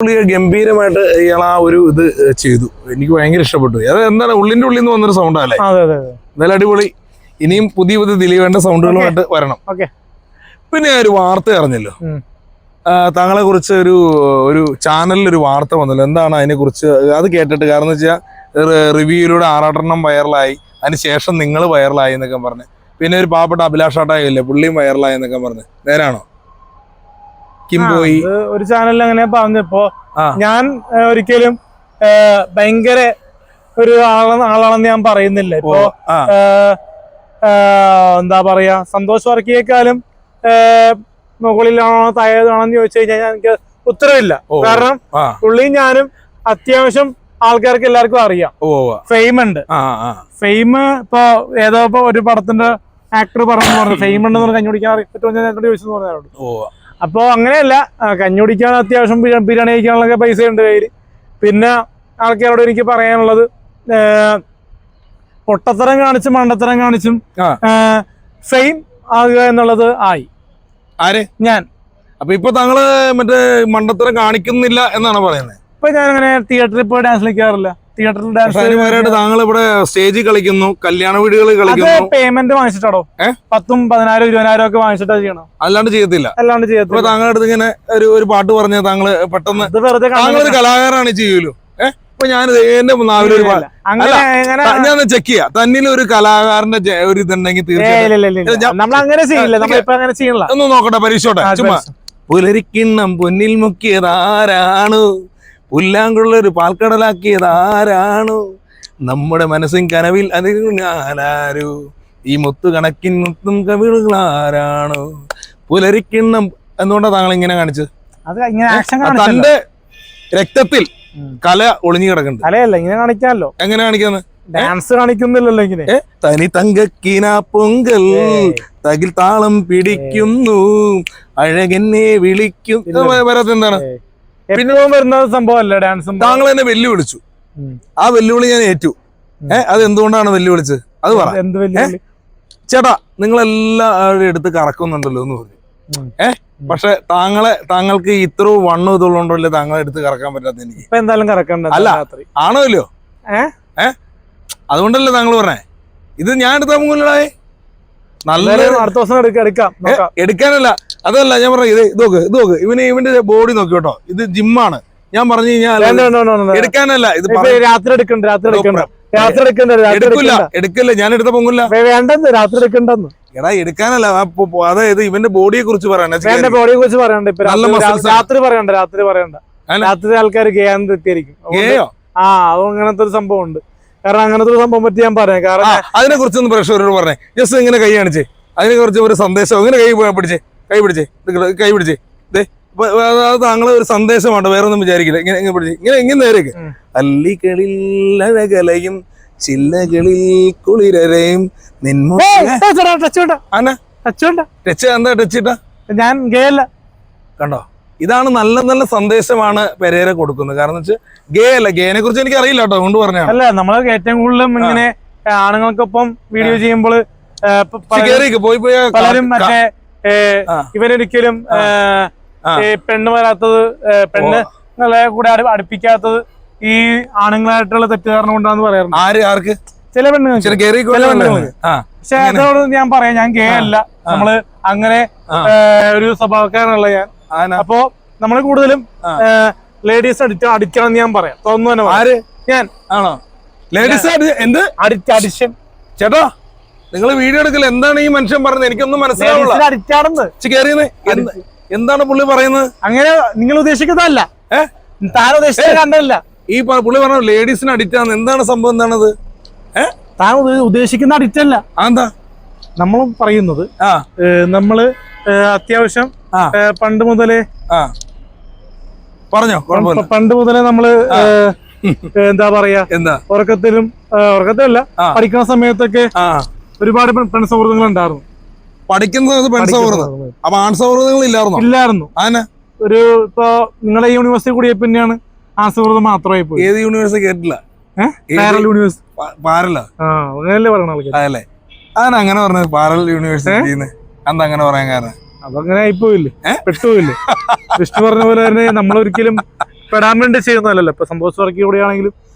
പുള്ളി ഗംഭീരമായിട്ട് ഇയാൾ ആ ഒരു ഇത് ചെയ്തു. എനിക്ക് ഭയങ്കര ഇഷ്ടപ്പെട്ടു. അത് എന്താണ് ഉള്ളിന്റെ ഉള്ളിൽ നിന്ന് വന്നൊരു സൗണ്ട് അല്ലേ? എന്തായാലും അടിപൊളി. ഇനിയും പുതിയ പുതിയ ദിലീപേണ്ട സൗണ്ടുകളുമായിട്ട് വരണം. ഓക്കെ. പിന്നെ ഒരു വാർത്ത അറിഞ്ഞല്ലോ. താങ്കളെ കുറിച്ച് ഒരു ഒരു ചാനലിൽ ഒരു വാർത്ത വന്നല്ലോ. എന്താണ് അതിനെ കുറിച്ച് അത് കേട്ടിട്ട് കാരണം വെച്ചാൽ റിവ്യൂയിലൂടെ ആറാട്ടെണ്ണം വൈറലായി. അതിന് ശേഷം നിങ്ങൾ വൈറലായി എന്നൊക്കെ പറഞ്ഞ്. പിന്നെ ഒരു പാവപ്പെട്ട അഭിലാഷ് ആട്ടായില്ലേ പുള്ളിയും വൈറലായി എന്നൊക്കെ പറഞ്ഞ്. നേരാണോ? കിംബോയി ഒരു ചാനലിൽ അങ്ങനെ പറഞ്ഞപ്പോ. ഞാൻ ഒരിക്കലും ഭയങ്കര ഒരു ആള ആളാണെന്ന് ഞാൻ പറയുന്നില്ല. ഇപ്പൊ എന്താ പറയാ സന്തോഷ് വർക്കിയേക്കാളും മുകളിലാണോ താഴെയാണോ എന്ന് ചോദിച്ചു കഴിഞ്ഞാൽ എനിക്ക് ഉത്തരവില്ല. കാരണം പുള്ളിയും ഞാനും അത്യാവശ്യം ആൾക്കാർക്ക് എല്ലാവർക്കും അറിയാം. ഫെയിം ഉണ്ട്. ഫെയിം ഇപ്പൊ ഏതോ ഇപ്പൊ ഒരു പടത്തിന്റെ ആക്ടർ പറഞ്ഞു പറഞ്ഞു. ഫെയിം ഉണ്ടെന്ന് പറഞ്ഞു കുടിക്കാൻ പറ്റുമോ ഞാൻ എന്നോട് ചോദിച്ചെന്ന് പറഞ്ഞു ഓ അപ്പോ അങ്ങനെയല്ല കഞ്ഞി കുടിക്കാൻ അത്യാവശ്യം ബിരിയാ- ബിരിയാണി കഴിക്കാനുള്ള പൈസ ഉണ്ട് കയ്യിൽ പിന്നെ ആൾക്കാരോട് എനിക്ക് പറയാനുള്ളത് പൊട്ടത്തരം കാണിച്ചും മണ്ടത്തരം കാണിച്ചും സെയിം ഫെയിം ആകുക എന്നുള്ളത് ആയി. ആര്? ഞാൻ. അപ്പൊ ഇപ്പൊ താങ്കൾ മറ്റേ മണ്ടത്തരം കാണിക്കുന്നില്ല എന്നാണ് പറയുന്നത് ഇപ്പൊ ഞാൻ അങ്ങനെ തിയേറ്ററിൽ പോയി ഡാൻസ് കളിക്കാറില്ല. തിയേറ്ററിൽ ഡാൻസ് താങ്കൾ ഇവിടെ സ്റ്റേജിൽ കളിക്കുന്നു കല്യാണ വീടുകളിൽ കളിക്കുന്നു. പേയ്മെന്റ് വാങ്ങിച്ചിട്ടാടോ ഏ? പത്തും പതിനായിരം ഇരുപതിനായിരം ഒക്കെ വാങ്ങിച്ചിട്ടാ ചെയ്യണം? അല്ലാണ്ട് ചെയ്യത്തില്ല. അല്ലാണ്ട് ചെയ്യത്തില്ല. താങ്കളുടെ അടുത്ത് ഇങ്ങനെ ഒരു ഒരു പാട്ട് പറഞ്ഞ താങ്കൾ പെട്ടെന്ന് താങ്കൾ ഒരു കലാകാരനാണ് ചെയ്യൂലോ ഏഹ് ഇപ്പൊ ഞാൻ എന്റെ അങ്ങനെ ഞാൻ ചെക്ക് ചെയ്യാം. തന്നിൽ ഒരു കലാകാരന്റെ ഒരു ഇതുണ്ടെങ്കിൽ തീർച്ചയായിട്ടും. ഒന്ന് നോക്കട്ടെ പരീക്ഷോട്ടെ ചുമ്മാ. പുലരിക്കിണ്ണം പൊന്നിൽ മുക്കിയതാരാണു? പുല്ലാങ്കുള്ളൊരു പാൽക്കടലാക്കിയതാരാണു നമ്മുടെ മനസ്സിൻ കനവിൽ അതിനാരു ഈ മുത്തു കണക്കിൻ മുത്തും കവിളുകൾ ആരാണ്? പുലരിക്കിണ്ണം എന്തുകൊണ്ടാ താങ്കൾ ഇങ്ങനെ കാണിച്ചത് തന്റെ രക്തത്തിൽ. കല ഒളിഞ്ഞു കിടക്കുന്നുണ്ട്. കലയല്ല ഇങ്ങനെ കാണിക്കാമല്ലോ. എങ്ങനെ കാണിക്കുന്നത് ഡാൻസ് കാണിക്കുന്നില്ലല്ലോ ഇങ്ങനെ. തനി തങ്കക്കിന പൊങ്കൽ. തകിൽ താളം പിടിക്കുന്നു. അഴകെന്നെ വിളിക്കുന്നു വരാത്ത എന്താണ്? വരുന്ന സംഭവമല്ലേ ഡാൻസ് താങ്കൾ എന്നെ വെല്ലുവിളിച്ചു. ആ വെല്ലുവിളി ഞാൻ ഏറ്റു. ഏഹ് അത് എന്തുകൊണ്ടാണ് വെല്ലുവിളിച്ചത്? അത് പറ. എന്ത് വെല്ലുവിളി? ചേട്ടാ നിങ്ങളെല്ലാവരും എടുത്ത് കറക്കുന്നുണ്ടല്ലോ എന്ന് പറഞ്ഞു. ഏഹ് പക്ഷെ താങ്കളെ താങ്കൾക്ക് ഇത്ര വണ്ണം ഇതുള്ളതുകൊണ്ടല്ലേ താങ്കളെ എടുത്ത് കറക്കാൻ പറ്റാത്ത എനിക്ക്. ഇപ്പൊ എന്തായാലും കറക്കണ്ട? അല്ല. ആണോ ഇല്ലയോ? ഏ? ഏ അതുകൊണ്ടല്ലേ താങ്കൾ പറഞ്ഞേ? ഇത് ഞാൻ എടുത്താ മുകളിലായി നല്ല അടുത്ത ദിവസം എടുക്കാം എടുക്കാനല്ല. അതല്ല ഞാൻ പറഞ്ഞു ഇത് ഇത് നോക്ക് ഇത് നോക്ക്. ഇവന് ഇവന്റെ ബോഡി നോക്കി കേട്ടോ. ഇത് ജിമ്മാണ് ഞാൻ പറഞ്ഞു കഴിഞ്ഞാൽ. എടുക്കാനല്ല ഇത് രാത്രി എടുക്കണ്ട രാത്രി എടുക്കണ്ട. രാത്രി എടുക്കണ്ട എടുക്കില്ല എടുക്കില്ല. ഞാൻ എടുത്ത പൊങ്ങില്ല വേണ്ടെന്ന് രാത്രി എടുക്കണ്ടെന്ന്. എടാ എടുക്കാനല്ല. അതായത് ഇവന്റെ ബോഡിയെ കുറിച്ച് പറയണ്ട ബോഡിയെ കുറിച്ച് പറയണ്ട. ഇപ്പൊ രാത്രി- പറയണ്ട രാത്രി പറയണ്ട. രാത്രി ആൾക്കാർ ഗേന്ന് തെറ്റിയിരിക്കും. ആ അത് അങ്ങനത്തെ ഒരു സംഭവം ഉണ്ട്. കാരണം അങ്ങനത്തെ ഒരു സംഭവം പറ്റി ഞാൻ പറയാം. കാരണം അതിനെ കുറിച്ചൊന്ന് പ്രേക്ഷകരോട് പറഞ്ഞേ. ജസ്റ്റ് ഇങ്ങനെ കൈ കാണിച്ചേ. അതിനെ കുറിച്ച് ഒരു സന്ദേശം ഇങ്ങനെ കൈ പിടിച്ചേ. കൈ പിടിച്ചേ കൈ പിടിച്ചേ ദേ അത് താങ്കളെ ഒരു സന്ദേശമാണ്? വേറെ ഒന്നും വിചാരിക്കില്ല. ഇങ്ങനെ ഇങ്ങനെ പിടിച്ചേ ഇങ്ങനെ ഇങ്ങനെ നേരേക്ക്. അല്ലികളിൽ അഴകലയും ചില്ലകളിൽ കുളിരരയും എന്താ ടച്ച് ഇട്ടാ? ഞാൻ ഗേയല്ല. കണ്ടോ? ഇതാണ് നല്ല നല്ല സന്ദേശമാണ് പെരേര കൊടുക്കുന്നത്. കാരണം വെച്ചാൽ ഗേ അല്ല ഗേനെ കുറിച്ച് എനിക്ക് അറിയില്ല കേട്ടോ കൊണ്ട് പറഞ്ഞ അല്ല നമ്മളെ ഏറ്റവും കൂടുതലും ഇങ്ങനെ ആണുങ്ങൾക്കൊപ്പം വീഡിയോ ചെയ്യുമ്പോൾ പോയി പോയി പലരും മറ്റേ. ഇവനൊരിക്കലും പെണ്ണ് വരാത്തത് പെണ്ണ് കൂടെ അടു- അടുപ്പിക്കാത്തത് ഈ ആണുങ്ങളായിട്ടുള്ള തെറ്റുകാരണം കൊണ്ടാന്ന് പറയാറുണ്ട്. ആര് ആർക്ക്? ചില പെണ്ണുങ്ങൾ ചില പക്ഷെ അതോട് ഞാൻ പറയാം ഞാൻ ഗേ അല്ല. നമ്മൾ അങ്ങനെ ഒരു സ്വഭാവക്കാരനല്ല ഞാൻ. അപ്പോ നമ്മൾ കൂടുതലും. ലേഡീസ് അടിച്ച അടിക്കണം എന്ന് ഞാൻ പറയാം. തോന്നുന്നു തന്നെ ആര്? ഞാൻ. ആണോ? ലേഡീസ് എന്ത്? അഡിക്റ്റ് അഡിക്ഷൻ ചേട്ടാ നിങ്ങൾ വീഡിയോ എടുക്കില്ല എന്താണ് ഈ മനുഷ്യൻ പറഞ്ഞത്? എനിക്കൊന്നും മനസ്സിലാവില്ല. എന്താണ് പുള്ളി പറയുന്നത്? അങ്ങനെ നിങ്ങൾ ഉദ്ദേശിക്കുന്നതല്ല? താൻ ഉദ്ദേശിച്ചത് കണ്ടല്ല ഈ പുള്ളി പറഞ്ഞ ലേഡീസിന് അഡിക്റ്റ് ആണ് എന്താണ് സംഭവം? എന്താണത്? താൻ ഉദ്ദേശ- ഉദ്ദേശിക്കുന്ന അഡിക്റ്റ് അല്ല. എന്താ? നമ്മൾ പറയുന്നത് നമ്മൾ അത്യാവശ്യം പണ്ട് മുതലേ പറഞ്ഞോ പണ്ട് മുതലേ നമ്മൾ എന്താ പറയാ? എന്താ? ഉറക്കത്തിലും ഉറക്കത്തിലല്ല പഠിക്കുന്ന സമയത്തൊക്കെ ഒരുപാട് പെൺ- പെൺ സൗഹൃദങ്ങൾ ഉണ്ടായിരുന്നു. പഠിക്കുന്നത് പെൺ പഠിക്കുന്ന സൗഹൃദം. സമയത്ത്. അപ്പൊ ആൺ സൗഹൃദങ്ങൾ ഇല്ലായിരുന്നോ? ഇല്ലായിരുന്നു. ആന ഒരു ഇപ്പൊ നിങ്ങളെ യൂണിവേഴ്സിറ്റി കൂടിയ പിന്നെയാണ് ആ സൗഹൃദം മാത്രമായി പോയി. ഏത് യൂണിവേഴ്സിറ്റി കേട്ടില്ല പാരൽ യൂണിവേഴ്സിറ്റി പാരല? അങ്ങനെയല്ലേ പറയണ അതല്ലേ? അതാണ് അങ്ങനെ പറഞ്ഞത് പാരൽ യൂണിവേഴ്സിറ്റിന്ന് അന്ന് അങ്ങനെ പറയാൻ കാരണം? അതങ്ങനെ ആയിപ്പോയില്ലേ? പെട്ടുപോയില്ലേ? വിഷ്ണു പറഞ്ഞ പോലെ തന്നെ നമ്മളൊരിക്കലും പെടാൻ വേണ്ടി ചെയ്യുന്നതല്ലല്ലോ. ഇപ്പൊ സന്തോഷ് വർക്കി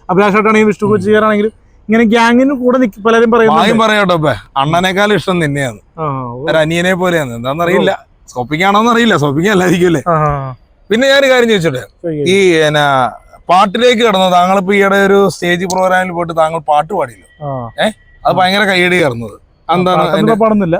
അഭിലാഷ് ആണെങ്കിലും വിഷ്ണു കൊച്ചിയാണെങ്കിലും ഇങ്ങനെ ഗ്യാങ്ങിന് കൂടെ പലരും പറയും പറയാട്ടോ അണ്ണനേക്കാൾ ഇഷ്ടം നിന്നെയാണ് ആ, ഒരു അനിയനെ പോലെയാണ് എന്താണെന്നറിയില്ല അറിയില്ല സ്കോപ്പിക്കാണോന്ന് അറിയില്ല. സ്കോപ്പിംഗ് അല്ലായിരിക്കും പിന്നെ ഞാൻ കാര്യം ചോദിച്ചോട്ടെ. ഈ എന്നാ പാട്ടിലേക്ക് കടന്നു താങ്കൾ ഇപ്പൊ ഈയിടെ ഒരു സ്റ്റേജ് പ്രോഗ്രാമിൽ പോയിട്ട് താങ്കൾ പാട്ട് പാടിയില്ല. ഏഹ് അത് ഭയങ്കര കൈയടി കയറുന്നത്. എന്താണ് പാടുന്നില്ല.